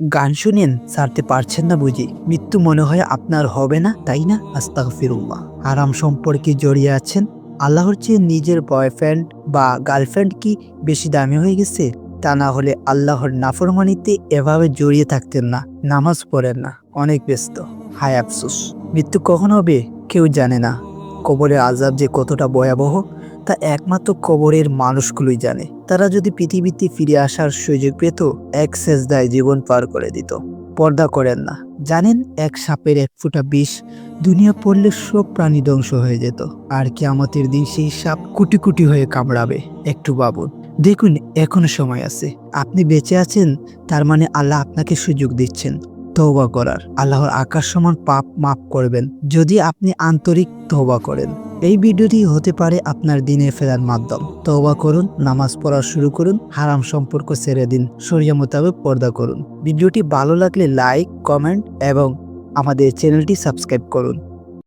গান শুনেন, ছাড়তে পারছেন না বুঝি। মৃত্যু মনে হয় আপনার হবে না, তাই না? আস্তাক ফিরুল্লাহ আরাম সম্পর্কে জড়িয়ে আছেন। আল্লাহর চেয়ে নিজের বয়ফ্রেন্ড বা গার্লফ্রেন্ড কি বেশি দামি হয়ে গেছে? তা না হলে আল্লাহর নাফরমানিতে এভাবে জড়িয়ে থাকতেন না, নামাজ পড়েন না, অনেক ব্যস্ত। হায় আফসোস। মৃত্যু কখন হবে? কেউ জানে না। কবরের আজাব যে কতটা ভয়াবহ, তা একমাত্র কবরের মানুষগুলোই জানে। তারা যদি পৃথিবীতে ফিরে আসার সুযোগ পেত, এক সেজদায় জীবন পার করে দিত। পর্দা করেন না। জানেন, এক সাপের এক ফুটা বিষ দুনিয়া পড়লে সব প্রাণী ধ্বংস হয়ে যেত। আর কি আমাদের দিন সেই সাপ কুটি কুটি হয়ে কামড়াবে। একটু বাবুন দেখুন, এখনও সময় আছে। আপনি বেঁচে আছেন, তার মানে আল্লাহ আপনাকে সুযোগ দিচ্ছেন। তওবা করার। আল্লাহর আকাশ সমান পাপ মাফ করবেন, যদি আপনি আন্তরিক তৌবা করেন। এই ভিডিওটি হতে পারে আপনার দিনে ফেরার মাধ্যম। তৌবা করুন, নামাজ পড়া শুরু করুন, হারাম সম্পর্ক ছেড়ে দিন সরিয়া মোতাবেক পর্দা করুন। ভিডিওটি ভালো লাগলে লাইক, কমেন্ট এবং আমাদের চ্যানেলটি সাবস্ক্রাইব করুন।